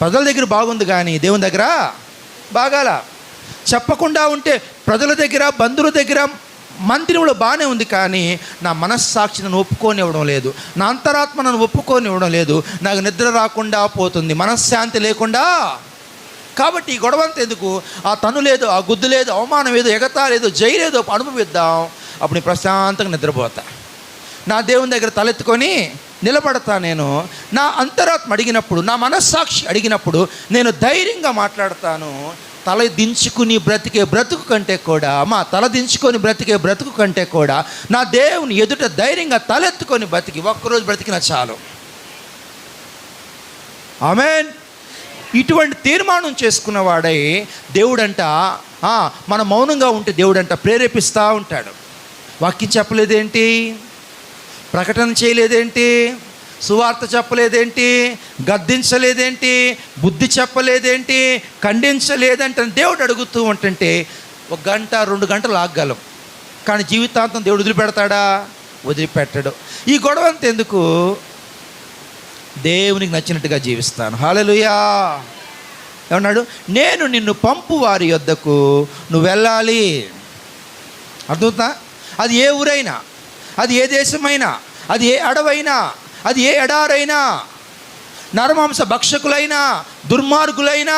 ప్రజల దగ్గర బాగుంది కానీ దేవుని దగ్గర బాగాల. చెప్పకుండా ఉంటే ప్రజల దగ్గర బంధువుల దగ్గర మంత్రివులు బాగానే ఉంది కానీ నా మనస్సాక్షి నన్ను ఒప్పుకోనివ్వడం లేదు. నా అంతరాత్మ నన్ను ఒప్పుకోనివ్వడం లేదు. నాకు నిద్ర రాకుండా పోతుంది మనశ్శాంతి లేకుండా. కాబట్టి ఈ గొడవ ఎందుకు? ఆ తను లేదు ఆ గుద్దు లేదు అవమానం ఏదో ఎగతా లేదు జై లేదు అనుభవిద్దాం. అప్పుడు ప్రశాంతంగా నిద్రపోతా. నా దేవుని దగ్గర తలెత్తుకొని నిలబడతా నేను. నా అంతరాత్మ అడిగినప్పుడు నా మనస్సాక్షి అడిగినప్పుడు నేను ధైర్యంగా మాట్లాడతాను. తల దించుకుని బ్రతికే బ్రతుకు కంటే కూడా మా తల దించుకొని బ్రతికే బ్రతుకు కంటే కూడా నా దేవుని ఎదుట ధైర్యంగా తలెత్తుకొని బ్రతికి ఒక్కరోజు బ్రతికిన చాలు. ఆమెన్. ఇటువంటి తీర్మానం చేసుకున్నవాడై దేవుడంట మన మనం మౌనంగా ఉంటే దేవుడంట ప్రేరేపిస్తూ ఉంటాడు. వాక్యం చెప్పలేదేంటి? ప్రకటన చేయలేదేంటి? సువార్త చెప్పలేదేంటి? గద్దించలేదేంటి? బుద్ధి చెప్పలేదేంటి? ఖండించలేదంటే దేవుడు అడుగుతూ ఉంటుంటే ఒక గంట రెండు గంటలు ఆగలం కానీ జీవితాంతం దేవుడు వదిలిపెడతాడా? వదిలిపెట్టడు. ఈ గొడవ అంత ఎందుకు? దేవునికి నచ్చినట్టుగా జీవిస్తాను. హాలలుయా ఏమన్నాడు? నేను నిన్ను పంపు వారి యొద్దకు నువ్వు వెళ్ళాలి. అర్థమవుతా అది ఏ ఊరైనా. అది ఏ దేశమైనా అది ఏ అడవైనా అది ఏ ఎడారైనా నరమాంస భక్షకులైనా దుర్మార్గులైనా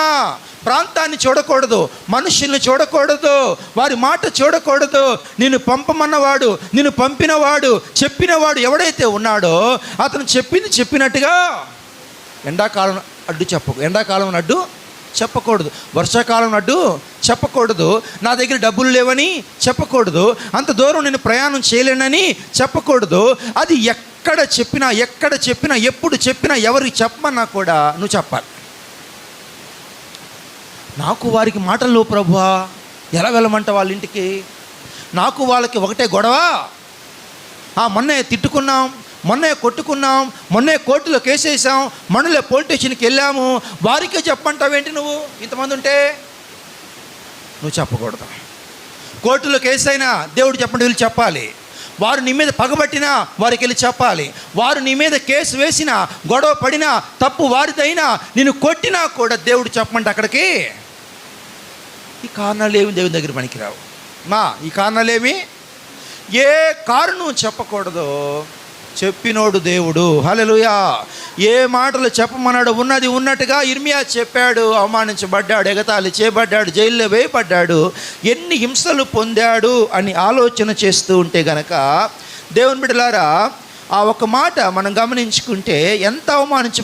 ప్రాంతాన్ని చూడకూడదు మనుషుల్ని చూడకూడదు వారి మాట చూడకూడదు. నిన్ను పంపమన్నవాడు నిన్ను పంపినవాడు చెప్పినవాడు ఎవడైతే ఉన్నాడో అతను చెప్పింది చెప్పినట్టుగా ఎండాకాలం అడ్డు చెప్పకు ఎండాకాలం అడ్డు చెప్పకూడదు. వర్షాకాలం అడ్డు చెప్పకూడదు. నా దగ్గర డబ్బులు లేవని చెప్పకూడదు. అంత దూరం నేను ప్రయాణం చేయలేనని చెప్పకూడదు. అది ఎక్కడ చెప్పినా ఎక్కడ చెప్పినా ఎప్పుడు చెప్పినా ఎవరికి చెప్పమన్నా కూడా నువ్వు చెప్పాలి. నాకు వారికి మాటలు ప్రభువా ఎలా వెళ్ళమంట వాళ్ళ ఇంటికి? నాకు వాళ్ళకి ఒకటే గొడవ. ఆ మొన్నే తిట్టుకున్నాం మొన్నే కొట్టుకున్నాం మొన్నే కోర్టులో కేసేసాం మొన్నలే పోలీస్ స్టేషన్కి వెళ్ళాము. వారికే చెప్పంటావేంటి నువ్వు? ఇంతమంది ఉంటే నువ్వు చెప్పకూడదు. కోర్టులో కేసు అయినా దేవుడు చెప్పండి వీళ్ళు చెప్పాలి. వారు నీ మీద పగబట్టినా వారికి వెళ్ళి చెప్పాలి. వారు నీ మీద కేసు వేసినా గొడవ పడినా తప్పు వారిదైనా నిన్ను కొట్టినా కూడా దేవుడు చెప్పమంటే అక్కడికి ఈ కారణాలు ఏమి దేవుని దగ్గర పనికిరావు. మా ఈ కారణాలు ఏమి? ఏ కారణం చెప్పకూడదో చెప్పినోడు దేవుడు. హల్లెలూయా. ఏ మాటలు చెప్పమన్నాడు ఉన్నది ఉన్నట్టుగా ఇర్మియా చెప్పాడు అవమానించబడ్డాడు ఎగతాళి చేయబడ్డాడు జైల్లో వేయబడ్డాడు ఎన్ని హింసలు పొందాడు అని ఆలోచన చేస్తూ ఉంటే గనక దేవుని బిడ్డలారా ఆ ఒక మాట మనం గమనించుకుంటే ఎంత అవమానించ